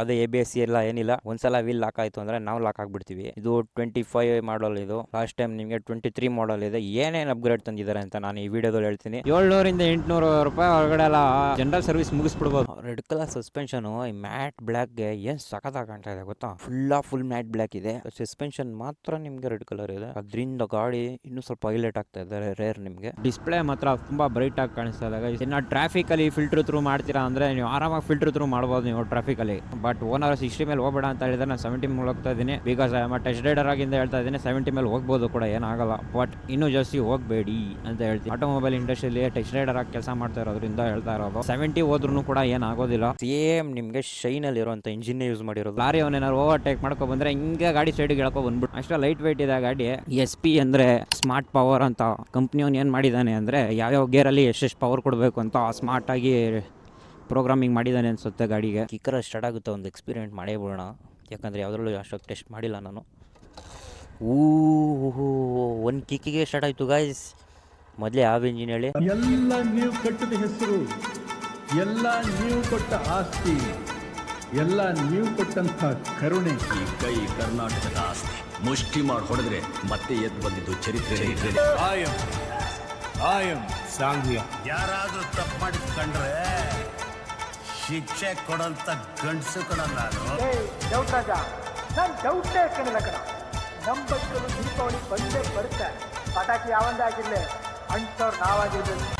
ಅದೇ A B S ಎಲ್ಲ ಏನಿಲ್ಲ. ಒಂದ್ಸಲ ವೀಲ್ ಲಾಕ್ ಆಯ್ತು ಅಂದ್ರೆ ನಾವು ಲಾಕ್ ಆಗ್ಬಿಡ್ತೀವಿ. ಇದು ಟ್ವೆಂಟಿ ಫೈವ್ ಮಾಡಲ್ ಇದು. ಲಾಸ್ಟ್ ಟೈಮ್ ನಿಮಗೆ ಟ್ವೆಂಟಿ ತ್ರೀ ಮಾಡಲ್ ಇದೆ. ಏನೇನು ಅಪ್ಗ್ರೇಡ್ ತಂದಿದ್ದಾರೆ ಅಂತ ನಾನು ಈ ವಿಡಿಯೋದಲ್ಲಿ ಹೇಳ್ತೀನಿ. ಏಳ್ನೂರಿಂದ ಎಂಟುನೂರು ರೂಪಾಯಿ ಹೊರಗಡೆ ಎಲ್ಲ ಜನರಲ್ ಸರ್ವಿಸ್ ಮುಗಿಸ್ಬಿಡ್ಬೋದು. ರೆಡ್ ಕಲರ್ ಸಸ್ಪೆನ್ಷನ್ ಈ ಮ್ಯಾಟ್ ಬ್ಲ್ಯಾಕ್ಗೆ ಏನ್ ಸಖತ್ತಾಗಿ ಕಾಣ್ತಾ ಇದೆ ಗೊತ್ತಾ? ಫುಲ್ ಫುಲ್ ಮ್ಯಾಟ್ ಬ್ಲಾಕ್ ಇದೆ. ಸಸ್ಪೆನ್ಷನ್ ಮಾತ್ರ ನಿಮಗೆ ರೆಡ್ ಕಲರ್ ಇದೆ. ಅದರಿಂದ ಗಾಡಿ ಇನ್ನೂ ಸ್ವಲ್ಪ ಹೈಲೈಟ್ ಆಗ್ತಾ ಇದೆ ರೇರ್ ನಿಮಗೆ. ಡಿಸ್ಪ್ಲೇ ಮಾತ್ರ ತುಂಬಾ ಬ್ರೈಟ್ ಆಗಿ ಕಾಣಿಸ್ತಾ ಇದೆ. ಇನ್ನು ಇನ್ನ ಟ್ರಾಫಿಕ್ ಅಲ್ಲಿ ಫಿಲ್ಟರ್ ಥ್ರೂ ಮಾಡ್ತೀರಾ ಅಂದ್ರೆ ನೀವು ಆರಾಮಾಗಿ ಫಿಲ್ಟರ್ ಥ್ರೂ ಮಾಡಬಹುದು ನೀವು ಟ್ರಾಫಿಕ್ ಅಲ್ಲಿ. ಬಟ್ ಓನರ್ ಸಿಕ್ಸ್ಟಿ ಮೇಲೆ ಹೋಗ್ಬೇಡ ಅಂತ ಹೇಳಿದ್ರೆ ನಾನು ಸೆವೆಂಟಿ ಮೇಲೆ ಹೋಗ್ತಾ ಇದ್ದೀನಿ. ಬಿಕಾಸ್ ಟೆಸ್ಟ್ ರೈಡರ್ ಆಗಿಂದ ಹೇಳ್ತಾ ಇದ್ದೀನಿ. ಸೆವೆಂಟಿ ಮೇಲೆ ಹೋಗ್ಬೋದು ಕೂಡ ಏನಾಗಲ್ಲ. ಬಟ್ ಇನ್ನೂ ಜಾಸ್ತಿ ಹೋಗಬೇಡಿ ಅಂತ ಹೇಳ್ತೀನಿ. ಆಟೋಮೊಬೈಲ್ ಇಂಡಸ್ಟ್ರಿಯಲ್ಲಿ ಟೆಸ್ಟ್ ರೈಡರ್ ಆಗಿ ಕೆಲಸ ಮಾಡ್ತಾ ಇರೋದ್ರಿಂದ ಹೇಳ್ತಾ ಇರೋದು. ಸೆವೆಂಟಿ ಹೋದ್ರು ಕೂಡ ಏನಾಗೋದಿಲ್ಲ ಸೇಮ್ ನಿಮಗೆ ಶೈನ್ ಅಲ್ಲಿ ಇರುವಂತ ಇಂಜಿನ್ ಯೂಸ್ ಮಾಡಿರೋದು. ಲಾರಿ ಅವನೇನಾದ್ರು ಓವರ್ಟೇಕ್ ಮಾಡ್ಕೊ ಬಂದ್ರೆ ಹಿಂಗೆ ಗಾಡಿ ಸೈಡ್ ಹೇಳ್ಕೊ ಬಂದ್ಬಿಟ್ಟು ಅಷ್ಟೇ ಲೈಟ್ ವೆಯ್ಟ್ ಇದೆ ಗಾಡಿ. ಎಸ್ ಪಿ ಅಂದ್ರೆ ಸ್ಮಾರ್ಟ್ ಪವರ್ ಅಂತ. ಕಂಪ್ನಿಯವನು ಏನು ಮಾಡಿದ್ದಾನೆ ಅಂದ್ರೆ ಯಾವ್ಯಾವ ಗೇರಲ್ಲಿ ಎಷ್ಟೆಷ್ಟು ಪವರ್ ಕೊಡಬೇಕು ಅಂತ ಸ್ಮಾರ್ಟ್ ಆಗಿ ಪ್ರೋಗ್ರಾಮಿಂಗ್ ಮಾಡಿದ್ದಾನೆ ಅನ್ಸುತ್ತೆ ಗಾಡಿಗೆ. ಕಿಕ್ಕರ ಸ್ಟಾರ್ಟ್ ಆಗುತ್ತೆ ಒಂದು ಎಕ್ಸ್ಪೀರಿಯೆಂಟ್ ಮಾಡೇ ಬಿಡೋಣ. ಯಾಕಂದರೆ ಯಾವುದ್ರಲ್ಲೂ ಅಷ್ಟೊಂದು ಟೆಸ್ಟ್ ಮಾಡಿಲ್ಲ ನಾನು. ಊ ಒಂದು ಕಿಕ್ಕಿಗೆ ಸ್ಟಾರ್ಟ್ ಆಯಿತು ಗಾಯ್ಸ್ ಮೊದಲೇ ಯಾವ ಇಂಜಿನ್ ಹೇಳಿ. ಎಲ್ಲ ನೀವು ಕಟ್ಟಿದ ಹೆಸರು ಎಲ್ಲ ನೀವು ಕೊಟ್ಟ ಆಸ್ತಿ ಎಲ್ಲ ನೀವು ಕೊಟ್ಟಂತ ಕರುಣೆ. ಈ ಕೈ ಕರ್ನಾಟಕದ ಆಸ್ತಿ. ಮುಷ್ಟಿ ಮಾಡಿ ಹೊಡೆದ್ರೆ ಮತ್ತೆ ಎದ್ದು ಬಂದಿದ್ದು ಚರಿತ್ರೆ. ಚರಿತ್ರೆ. ಆಯಂ ಆಯಂ ಸಾಂಗ್ಯ ಯಾರಾದ್ರೂ ತಪ್ಪು ಮಾಡಿ ಕಂಡ್ರೆ ಶಿಕ್ಷೆ ಕೊಡಂತ ಗಂಡಸು ಕಣ ನಾನು. ಡೌಟ್ ರಾಜ ನಾನು ಡೌಟೇ ಕಣಿಲ್ಲ ಕಣ ನಮ್ಮ ಬದುಕಲು ದೀಪಾವಳಿ ಬಂದೇ ಬರುತ್ತೆ. ಪಟಾಕಿ ಯಾವಂದೇ ಆಗಿರ್ಲಿ ಅಂಟವ್ರು ನಾವಾಗಿರ್ಬೇಕು.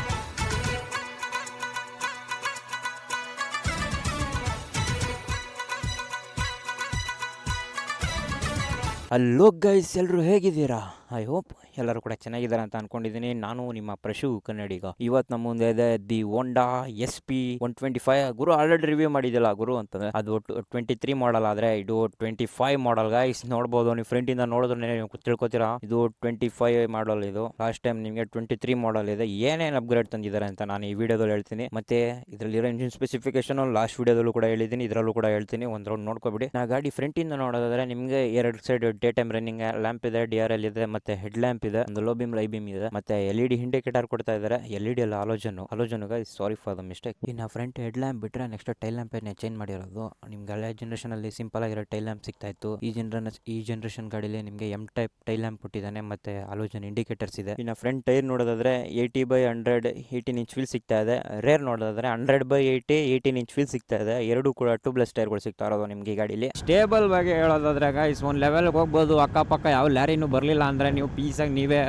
ಹಲೋ ಗೈಸ್ ಎಲ್ಲರೂ ಹೇಗಿದ್ದೀರಾ? ಐ ಹೋಪ್ ಎಲ್ಲರೂ ಕೂಡ ಚೆನ್ನಾಗಿದ್ದಾರೆ ಅಂತ ಅನ್ಕೊಂಡಿದ್ದೀನಿ. ನಾನು ನಿಮ್ಮ ಪ್ರಶು ಕನ್ನಡಿಗ ಇವತ್ತು ನಮ್ಮ ಮುಂದೆ ಇದೆ the Honda S P one twenty five Guru already review ಮಾಡಿದ್ದಿಲ್ಲ ಗುರು ಅಂತಂದ್ರೆ, ಅದು ಟ್ವೆಂಟಿ ತ್ರೀ ಮಾಡಲ್ ಆದರೆ ಇದು ಟ್ವೆಂಟಿ ಫೈವ್ ಮಾಡಲ್ ಗೈಸ್ ನೋಡ್ಬೋದು, ನೀವು ಇಂದ ನೋಡಿದ್ರೆ ನೀವು ತಿಳ್ಕೊತೀರಾ? ಇದು ಟ್ವೆಂಟಿ ಫೈವ್ ಮಾಡಲ್ ಇದು. ಲಾಸ್ಟ್ ಟೈಮ್ ನಿಮಗೆ ಟ್ವೆಂಟಿ ತ್ರೀ ಮಾಡಲ್ ಇದೆ. ಏನೇನು ಅಪ್ಗ್ರೇಡ್ ತಂದಿದ್ದಾರೆ ಅಂತ ನಾನು ಈ ವಿಡಿಯೋದಲ್ಲಿ ಹೇಳ್ತೀನಿ. ಮತ್ತೆ ಇದರಲ್ಲಿರೋ ಇಂಜಿನ್ ಸ್ಪೆಸಿಫಿಕೇಶನ್ ಲಾಸ್ಟ್ ವಿಡಿಯೋದಲ್ಲೂ ಕೂಡ ಹೇಳಿದ್ದೀನಿ. ಇದರಲ್ಲೂ ಕೂಡ ಹೇಳ್ತೀನಿ. ಒಂದು ರೌಂಡ್ ನೋಡ್ಕೊಬಿಡಿ. ನಾ ಗಾಡಿ ಫ್ರಂಟಿಂದ ನೋಡೋದಾದ್ರೆ ನಿಮಗೆ ಎರಡು side day time running lamp ಇದೆ ಡಿ ಆರ್ ಎಲ್ ಇದೆ, ಮತ್ತೆ ಹೆಡ್ ಲ್ಯಾಂಪ್ ಇದೆ, ಒಂದು ಲೋ ಬಿಮ್ ಲೈ ಬಿಮ್ ಇದೆ, ಮತ್ತೆ ಎಲ್ ಇ ಡಿ ಇಂಡಿಕೇಟರ್ ಕೊಡ್ತಾ ಇದ್ದಾರೆ. ಎಲ್ ಇ ಡಿ ಎಲ್ಲ halogen halogen sorry for the mistake ಇನ್ನು ಫ್ರಂಟ್ ಹೆಡ್ ಲ್ಯಾಂಪ್ ಬಿಟ್ರೆ ನೆಕ್ಸ್ಟ್ ಟೈಲ್ ಲ್ಯಾಂಪ್ ಚೇಂಜ್ ಮಾಡಿರೋದು? ನಿಮ್ಗೆ ಹಳೆ ಜನರೇಷನ್ ಅಲ್ಲಿ ಸಿಂಪಲ್ ಆಗಿರೋ ಟೈಲ್ ಲ್ಯಾಂಪ್ ಸಿಗ್ತಾ ಇತ್ತು. ಈ ಜನರ ಈ ಜನರೇಷನ್ ಗಾಡಿಲಿ ನಿಮಗೆ ಎಂ ಟೈಪ್ ಟೈಲ್ ಲ್ಯಾಂಪ್ ಕೊಟ್ಟಿದ್ದಾನೆ, ಮತ್ತೆ ಆಲೋಜನ್ ಇಂಡಿಕೇಟರ್ಸ್ ಇದೆ. ಇನ್ನು ಫ್ರಂಟ್ ಟೈರ್ ನೋಡೋದಾದ್ರೆ eighty by hundred eighteen inch wheel ಸಿಗ್ತಾ ಇದೆ. ರೇರ್ ನೋಡೋದಾದ್ರೆ hundred by eighty eighteen inch wheel ಸಿಗ್ತಾ ಇದೆ. ಎರಡು ಕೂಡ ಟ್ಯೂಬ್ಲೆಸ್ ಟೈರ್ಗಳು ಸಿಗ್ತಾ ಇರೋದು ನಿಮ್ಗೆ ಗಾಡಿಲಿ. ಸ್ಟೇಬಲ್ ಬಗ್ಗೆ ಹೇಳೋದಾದ್ರೆ ಗೈಸ್ ಒಂದು ಲೆವೆಲ್ಗೆ ಹೋಗ್ಬೋದು, ಅಕ್ಕಪಕ್ಕ ಯಾವ ಲಾರಿನೂ ಬರಲಿಲ್ಲ ಅಂದರೆ ನೀವು ಪೀಸಾಗಿ ನೀವೇ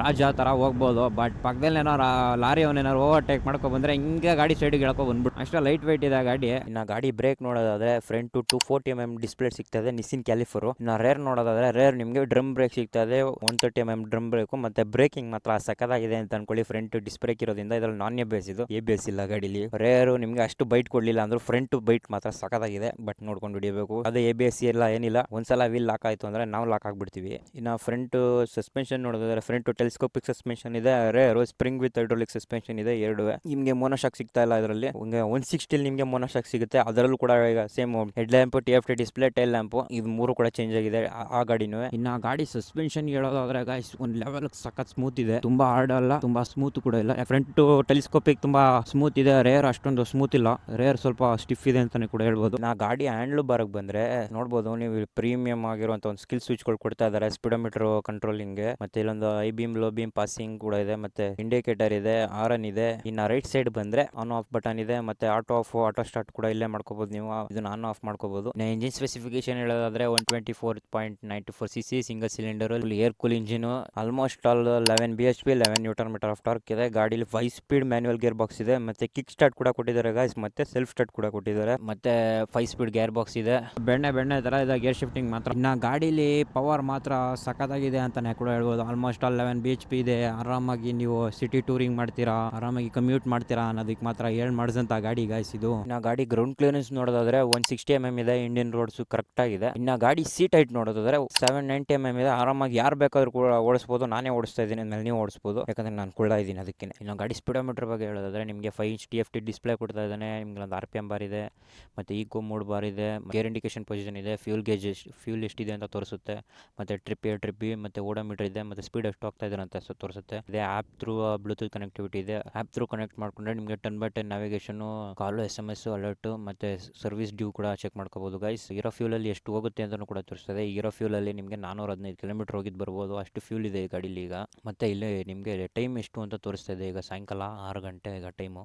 ರಾಜ ಥರ ಹೋಗ್ಬೋದು. ಬಟ್ ಪಕ್ಕದಲ್ಲಿ ಏನಾರು ಲಾರಿ ಅವನೇನಾರು ಓವರ್ಟೇಕ್ ಮಾಡ್ಕೊ ಬಂದರೆ ಹಿಂಗೆ ಗಾಡಿ ಸೈಡಿಗೆ ಹೇಳ್ಕೊ ಬಂದ್ಬಿಟ್ಟು ಅಷ್ಟೇ ಲೈಟ್ ವೆಯ್ಟ್ ಇದೆ ಗಾಡಿ. ಇನ್ನು ಗಾಡಿ ಬ್ರೇಕ್ ನೋಡೋದಾದ್ರೆ front two two forty M M display ಸಿಗ್ತದೆ ನಿಸ್ಸಿನ್ ಕ್ಯಾಲಿಫರು ಇನ್ನು ರೇರ್ ನೋಡೋದಾದ್ರೆ ರೇರ್ ನಿಮಗೆ ಡ್ರಮ್ ಬ್ರೇಕ್ ಸಿಗ್ತದೆ one thirty M M drum brake ಮತ್ತೆ ಬ್ರೇಕಿಂಗ್ ಮಾತ್ರ ಸಕ್ಕದಾಗಿದೆ ಅಂತ ಅನ್ಕೊಳ್ಳಿ ಫ್ರಂಟ್ ಡಿಸ್ಬ್ರೇಕ್ ಇರೋದ್ರಿಂದ ಇದ್ರಲ್ಲಿ ನಾನ್ ಎ ಬೇಸ್ ಇದು. ಎ ಬೇಸ್ ಇಲ್ಲ ಗಾಡಿಲಿ. ರೇರು ನಿಮಗೆ ಅಷ್ಟು ಬೈಟ್ ಕೊಡಲಿಲ್ಲ ಅಂದ್ರೆ ಫ್ರಂಟ್ ಬೈಟ್ ಮಾತ್ರ ಸಕ್ಕದಾಗಿದೆ ಬಟ್ ನೋಡ್ಕೊಂಡು ಹಿಡಿಯಬೇಕು. ಅದೇ ಎ ಬಿ ಎಸ್ ಎಲ್ಲ ಏನಿಲ್ಲ, ಒಂದ್ಸಲ ವೀಲ್ ಲಾಕ್ ಆಯ್ತು ಅಂದ್ರೆ ನಾವು ಲಾಕ್ ಆಗಿಬಿಡ್ತೀವಿ. ಇನ್ನು ಫ್ರಂಟ್ ಸಸ್ಪೆನ್ಷನ್ ನೋಡೋದಾದ್ರೆ ಫ್ರಂಟು ಟೆಲಿಸ್ಕೋಪಿಕ್ ಸಸ್ಪೆನ್ಷನ್ ಇದೆ ರೋ ಸ್ಪ್ರಿಂಗ್ ವಿತ್ ಹೈಡ್ರೋಲಿಕ್ ಸಸ್ಪೆನ್ಷನ್ ಇದೆ ಎರಡು. ನಿಮಗೆ ಮೋನೋಶಾಕ್ ಸಿಗ್ತಾ ಇಲ್ಲ ಇದರಲ್ಲಿ ಒನ್ ಸಿಕ್ಸ್ಟಿಲ್ ನಿಮಗೆ ಮೋನೋಶಾಕ್ ಸಿಗುತ್ತೆ. ಅದರಲ್ಲೂ ಕೂಡ ಈಗ same head lamp T F T display tail lamp ಇದು ಮೂರು ಕೂಡ ಚೇಂಜ್ ಆಗಿದೆ ಆ- ಗಾಡಿನೂ. ಇನ್ನು ಆ ಗಾಡಿ ಸಸ್ಪೆನ್ಷನ್ ಹೇಳೋದಾದ್ರೆ ಗಾಯ್ಸ್ ಒಂದು ಲೆವೆಲ್ ಸಖತ್ ಸ್ಮೂತ್ ಇದೆ. ತುಂಬಾ ಹಾರ್ಡ್ ಅಲ್ಲ ತುಂಬಾ ಸ್ಮೂತ್ ಕೂಡ ಇಲ್ಲ. ಫ್ರಂಟ್ ಟೆಲಿಸ್ಕೋಪಿಕ್ ತುಂಬಾ ಸ್ಮೂತ್ ಇದೆ ರೇರ್ ಅಷ್ಟೊಂದು ಸ್ಮೂತ್ ಇಲ್ಲ. ರೇರ್ ಸ್ವಲ್ಪ ಸ್ಟಿಫ್ ಇದೆ ಅಂತಾನೆ ಕೂಡ ಹೇಳ್ಬೋದು. ನಾ ಗಾಡಿ ಹ್ಯಾಂಡ್ಲ್ ಬಾರಕ್ಕೆ ಬಂದ್ರೆ ನೋಡ್ಬೋದು ನೀವು ಪ್ರೀಮಿಯಂ ಆಗಿರುವಂತ ಒಂದು ಸ್ಕಿಲ್ ಸ್ವಿಚ್ಗಳು ಕೊಡ್ತಾ ಇದ್ದಾರೆ ಸ್ಪೀಡೋಮೀಟರ್ ಕಂಟ್ರೋಲಿಂಗ್ ಮತ್ತೆ ಇಲ್ಲೊಂದು high beam low beam passing ಕೂಡ ಇದೆ. ಮತ್ತೆ ಇಂಡಿಕೇಟರ್ ಇದೆ ಆರನ್ ಇದೆ. ಇನ್ನ ರೈಟ್ ಸೈಡ್ ಬಂದ್ರೆ ಆನ್ ಆಫ್ ಬಟನ್ ಇದೆ. ಮತ್ತೆ ಆಟೋ ಆಫ್ ಆಟೋ ಸ್ಟಾರ್ಟ್ ಕೂಡ ಇಲ್ಲೇ ಮಾಡ್ಕೋಬಹುದು ನೀವು. ಇದನ್ನ ಆನ್ ಆಫ್ ಮಾಡ್ಕೋಬಹುದು ಇಂಜಿನ್ ಸ್ಪೆಸಿಫಿಕೇಶನ್ ಹೇಳೋದಾದ್ರೆ one twenty four point ninety four C C single cylinder air cool engine almost all eleven B H P eleven newton metre of torque ಇದೆ. ಗಾಡಿಲಿ five speed manual gear box ಇದೆ. ಮತ್ತೆ kick start ಕೂಡ ಕೊಟ್ಟಿದ್ದಾರೆ guys ಮತ್ತೆ self start ಕೂಡ ಕೊಟ್ಟಿದ್ದಾರೆ. ಮತ್ತೆ five speed gear box ಇದೆ. ಬೆಣ್ಣೆ ಬೆಣ್ಣೆ ತರ ಇದೆ. ಗೇರ್ ಶಿಫ್ಟಿಂಗ್ ಮಾತ್ರ. ಇನ್ನ ಗಾಡಿಲಿ ಪವರ್ ಮಾತ್ರ ಸಖತ್ತಾಗಿದೆ ಅಂತಲೇ ಕೂಡ ಹೇಳ್ಬೋದು. Almost all eleven B H P ಇದೆ. ಆರಾಮಾಗಿ ನೀವು ಸಿಟಿ ಟೂರಿಂಗ್ ಮಾಡ್ತೀರಾ, ಆರಾಮಾಗಿ ಕಮ್ಯೂಟ್ ಮಾಡ್ತೀರಾ ಅನ್ನೋದಕ್ಕೆ ಮಾತ್ರ ಹೇಳ್ ಮಾಡಿಸಂತ ಗಾಡಿ ಗಾಯ್ಸ್ ಇದು. ಇನ್ನು ಗಾಡಿ ಗ್ರೌಂಡ್ ಕ್ಲಿಯರೆನ್ಸ್ ನೋಡೋದಾದ್ರೆ ಒನ್ ಸಿಕ್ಸ್ಟಿ ಎಂ ಎಂ ಇದೆ ಇಂಡಿಯನ್ ರೋಡ್ಸ್ ಕರೆಕ್ಟ್ ಆಗಿದೆ. ಇನ್ನು ಗಾಡಿ ಸೀಟ್ ಹೈಟ್ ನೋಡೋದಾದ್ರೆ ಸೆವೆನ್ ನೈಂಟಿ ಎಂ ಎಂ ಇದೆ. ಆರಾಮಾಗಿ ಯಾರು ಬೇಕಾದ್ರೂ ಕೂಡ ಓಡಿಸ್ಬೋದು. ನಾನೇ ಓಡಿಸ್ತಾ ಇದ್ದೀನಿ ಅಂದ್ಮೇಲೆ ನೀವು ಓಡಿಸ್ಬೋದು. ಯಾಕಂದ್ರೆ ನಾನು ಕೂಡ ಇದ್ದೀನಿ ಅದಕ್ಕೆ ಇನ್ನು ಗಾಡಿ ಸ್ಪೀಡೋಮೀಟರ್ ಬಗ್ಗೆ ಹೇಳೋದಾದ್ರೆ ನಿಮಗೆ five inch T F T display ಕೊಡ್ತಾ ಇದ್ದಾನೆ. ನಿಮ್ಗೆ ಒಂದು ಆರ್ ಪಿ ಎಂ ಬಾರ್ ಇದೆ. ಮತ್ತೆ ಈಕೋ ಮೂಡ್ ಬಾರ್ ಇದೆ. ಗೇರ್ ಇಂಡಿಕೇಶನ್ ಪೊಸಿಷನ್ ಇದೆ. ಫ್ಯೂಲ್ ಗೇಜ್ ಫ್ಯೂಲ್ ಎಷ್ಟಿದೆ ಅಂತ ತೋರಿಸುತ್ತೆ. ಮತ್ತು ಟ್ರಿಪ್ ಎ ಟ್ರಿಪ್ ಬಿ ಮತ್ತು ಓಡೋಮೀಟರ್ ಇದೆ, ಮತ್ತು ಸ್ಪೀಡ್ ಎಷ್ಟು ಹೋಗ್ತಾ ಇದ್ದಾರೆ ಅಂತ ತೋರಿಸುತ್ತೆ. ಇದೆ ಆ್ಯಪ್ ಥ್ರೂ ಬ್ಲೂಟೂತ್ ಕನೆಕ್ಟಿವಿಟಿ ಇದೆ. ಆ್ಯಪ್ ಥ್ರೂ ಕನೆಕ್ಟ್ ಮಾಡಿಕೊಂಡ್ರೆ ನಿಮಗೆ ten by ten navigation call S M S alert ಮತ್ತು ಸರ್ವಿಸ್ ಡ್ಯೂ ಕೂಡ ಚೆಕ್ ಮಾಡ್ಕೋಬೋದು. ಗೈಸ್ ಇರೋ ಫ್ಯೂಲಲ್ಲಿ ಎಷ್ಟು ಹೋಗುತ್ತೆ ಅಂತಲೂ ಕೂಡ ತೋರಿಸ್ತದೆ. ಇರೋ ಫ್ಯೂಲಲ್ಲಿ ನಿಮಗೆ ನಾನ್ನೂರ ಹದಿನೈದು ಕಿಲೋಮೀಟರ್ ಹೋಗಿದ್ದು ಬರ್ಬೋದು. ಅಷ್ಟು ಫ್ಯೂಲ್ ಇದೆ ಈ ಗಾಡೀಲಿ ಈಗ. ಮತ್ತು ಇಲ್ಲಿ ನಿಮಗೆ ಟೈಮ್ ಎಷ್ಟು ಅಂತ ತೋರಿಸ್ತಾ ಇದೆ ಈಗ ಸಾಯಂಕಾಲ ಆರು ಗಂಟೆ ಈಗ ಟೈಮು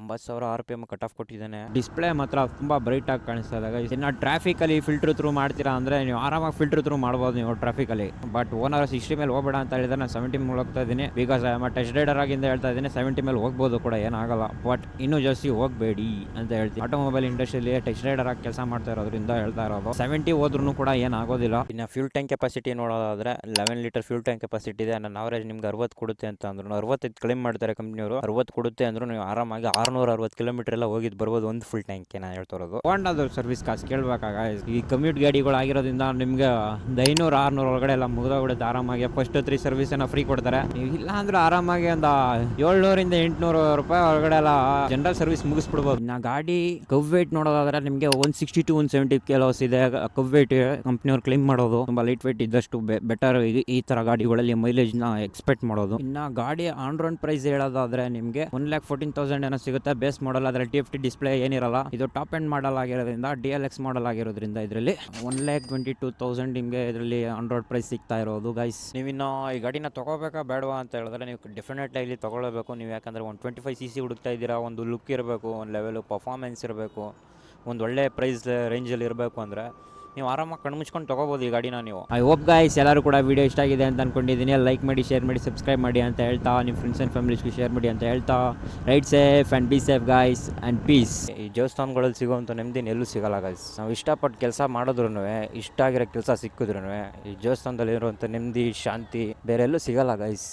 ಒಂಬತ್ತು ಸಾವಿರ R P M cut off ಕೊಟ್ಟಿದ್ದಾನೆ. ಡಿಸ್ಪ್ಲೇ ಮಾತ್ರ ತುಂಬ ಬ್ರೈಟ್ ಆಗಿ ಕಾಣಿಸ್ತಾ ಇದೆ ಇನ್ನ ಟ್ರಾಫಿಕ್ ಟ್ರಾಫಿಕಲ್ಲಿ ಫಿಲ್ಟರ್ ಥ್ರೂ ಮಾಡ್ತೀರಾ ಅಂದರೆ ನೀವು ಆರಾಮಾಗಿ ಫಿಲ್ಟರ್ ಥ್ರೂ ಮಾಡ್ಬೋದು ನೀವು ಟ್ರಾಫಿಕಲ್ಲಿ ಬಟ್ ಓನರ್ ಸಿಕ್ಸ್ಟಿ ಮೇಲೆ ಹೋಗಬೇಡ ಅಂತ ಹೇಳಿದ್ರೆ ನಾನು ಸೆವೆಂಟಿ ಮೇಲೆ ಹೋಗ್ತಾ ಇದ್ದೀನಿ. ಬಿಕಾಸ್ ಐ ಟೆಸ್ಟ್ ರೈಡರ್ ಆಗಿಂದ ಹೇಳ್ತಾ ಇದ್ದೀನಿ ಸೆವೆಂಟಿ ಮೇಲೆ ಹೋಗ್ಬೋದು ಕೂಡ ಏನಾಗಲ್ಲ. ಬಟ್ ಇನ್ನೂ ಜಾಸ್ತಿ ಹೋಗಬೇಡಿ ಅಂತ ಹೇಳ್ತೀನಿ. ಆಟೋಮೊಬೈಲ್ ಇಂಡಸ್ಟ್ರಿಯಲ್ಲಿ ಟೆಸ್ಟ್ ರೈಡರ್ ಆಗಿ ಕೆಲಸ ಮಾಡ್ತಾ ಇರೋದ್ರಿಂದ ಹೇಳ್ತಾ ಇರೋದು. ಸೆವೆಂಟಿ ಹೋದ್ರೂ ಕೂಡ ಏನಾಗೋದಿಲ್ಲ ಇನ್ನ ಫ್ಯೂಲ್ ಟ್ಯಾಂಕ್ ಕೆಪಾಸಿಟಿ ನೋಡೋದಾದ್ರೆ eleven litre fuel tank capacity ಇದೆ. ನನ್ನ ಅವರೇಜ್ ನಿಮ್ಗೆ ಅರವತ್ತು ಕೊಡುತ್ತೆ ಅಂತ ಅಂದ್ರು. ಅರವತ್ತೈದು ಕ್ಲೈಮ್ ಮಾಡ್ತಾರೆ ಕಂಪ್ನಿಯವರು ಅರವತ್ತು ಕೊಡುತ್ತೆ ಅಂದ್ರು ನೀವು ಆರಾಮಾಗಿ ಆರುನೂರ ಅರವತ್ತು ಕಿಲೋಮೀಟರ್ ಎಲ್ಲ ಹೋಗಿದ್ದು ಬರ್ಬೋದು ಒಂದು ಫುಲ್ ಟ್ಯಾಂಕ್ ನಾನು ಹೇಳ್ತಾ ಇರೋದು. ಹೋಂಡಾದು ಸರ್ವಿಸ್ ಕಾಸು ಕೇಳಬೇಕಾಗ, ಈ ಕಮ್ಯೂಟ್ ಗಾಡಿಗಳು ಆಗಿರೋದ್ರಿಂದ ನಿಮಗೆ ಒಂದು ಐನೂರು, ಆರ್ನೂರು ಒಳಗಡೆ ಎಲ್ಲ ಮುಗಿದೋಗ್ಬಿಡುತ್ತೆ ಆರಾಮಾಗಿ. ಫಸ್ಟ್ ತ್ರೀ ಸರ್ವಿಸನ್ನು ಫ್ರೀ ಕೊಡ್ತಾರೆ. ಇಲ್ಲ ಅಂದ್ರೆ ಆರಾಮಾಗಿ ಒಂದು ಏಳ್ನೂರಿಂದ ಎಂಟುನೂರು ರೂಪಾಯಿ ಒಳಗಡೆ ಎಲ್ಲ ಜನರಲ್ ಸರ್ವಿಸ್ ಮುಗಿಸ್ಬಿಡ್ಬೋದು. ನಾ ಗಾಡಿ ಕವ್ ವೇಟ್ ನೋಡೋದಾದ್ರೆ ನಿಮಗೆ one sixty two one seventy ಕೆಲವಸ್ ಇದೆ. ಕವ್ ವೇಟ್ ಕಂಪ್ನಿಯವ್ರು ಕ್ಲೈಮ್ ಮಾಡೋದು ತುಂಬ ಲೈಟ್ ವೇಟ್ ಇದ್ದಷ್ಟು ಬೆಟರ್ ಈ ತರ ಗಾಡಿಗಳಲ್ಲಿ ಮೈಲೇಜ್ನ ಎಕ್ಸ್ಪೆಕ್ಟ್ ಮಾಡೋದು. ಇನ್ನ ಗಾಡಿ ಆನ್ ರೌಂಡ್ ಪ್ರೈಸ್ ಹೇಳೋದಾದ್ರೆ ನಿಮಗೆ ಒನ್ ಲ್ಯಾಕ್ ಫೋರ್ಟೀನ್ ತೌಸಂಡ್ ಏನೋ ಸಿಗುತ್ತೆ. ಬೇಸ್ ಮಾಡಲ್ ಆದರೆ ಟಿ ಎಫ್ ಡಿಸ್ಪ್ಲೇ ಏನಿರಲ್ಲ, ಇದು ಟಾಪ್ ಎಂಡ್ ಮಾಡಲ್ ಆಗಿರೋದ್ರಿಂದ ಡಿ ಎಲ್ ಎಕ್ಸ್ ಮಾಡಲ್ ಆಗಿರೋದ್ರಿಂದ ಇದರಲ್ಲಿ. One lakh twenty two thousand ನಿಮಗೆ ಇದರಲ್ಲಿ ಆಂಡ್ರಾಯ್ಡ್ ಪ್ರೈಸ್ ಸಿಗ್ತಾ ಇರೋದು ಗೈಸ್ ನೀವಿನ್ನು ಈ ಗಾಡಿನ ತಗೋಬೇಕಾ ಬೇಡವಾ ಅಂತ ಹೇಳಿದ್ರೆ, ನೀವು ಡೆಫಿನೆಟ್ ಇಲ್ಲಿ ತಗೊಳ್ಳಬೇಕು. ನೀವು ಯಾಕಂದರೆ ಒಂದು ಟ್ವೆಂಟಿ ಫೈವ್ ಸಿ ಸಿ ಹುಡುಕ್ತಾ ಇದ್ದೀರಾ, ಒಂದು ಲುಕ್ ಇರಬೇಕು, ಒಂದು ಲೆವೆಲು ಪರ್ಫಾರ್ಮೆನ್ಸ್ ಇರಬೇಕು, ಒಂದು ಒಳ್ಳೆ ಪ್ರೈಸ್ ರೇಂಜಲ್ಲಿ ಇರಬೇಕು ಅಂದರೆ ನೀವು ಆರಾಮಾಗಿ ಕಣ್ಮುಚ್ಕೊಂಡು ತೊಗೋಬೋದು ಈ ಗಾಡಿನ ನೀವು. ಐ ಹೋಪ್ ಗಾಯ್ಸ್ ಎಲ್ಲರೂ ಕೂಡ ವಿಡಿಯೋ ಇಷ್ಟ ಆಗಿದೆ ಅಂತ ಅನ್ಕೊಂಡಿದ್ದೀನಿ. ಲೈಕ್ ಮಾಡಿ ಶೇರ್ ಮಾಡಿ ಸಬ್ಸ್ಕ್ರೈಬ್ ಮಾಡಿ ಅಂತ ಹೇಳ್ತಾ ನಿಮ್ಮ ಫ್ರೆಂಡ್ಸ್ ಆ್ಯಂಡ್ ಫ್ಯಾಮಿಲೀಸ್ಗೂ ಶೇರ್ ಮಾಡಿ ಅಂತ ಹೇಳ್ತಾ. Ride safe and be safe guys and peace ಈ ದೇವಸ್ಥಾನಗಳಲ್ಲಿ ಸಿಗೋವಂಥ ನೆಮ್ಮದಿ ಎಲ್ಲೂ ಸಿಗಲ್ಲ ಗೈಸ್ ನಾವು ಇಷ್ಟಪಟ್ಟು ಕೆಲಸ ಮಾಡಿದ್ರು ಇಷ್ಟ ಆಗಿರೋ ಕೆಲಸ ಸಿಕ್ಕಿದ್ರು ಈ ದೇವಸ್ಥಾನದಲ್ಲಿ ಇರುವಂಥ ನೆಮ್ಮದಿ ಶಾಂತಿ ಬೇರೆಲ್ಲೂ ಸಿಗಲ್ಲ ಗೈಸ್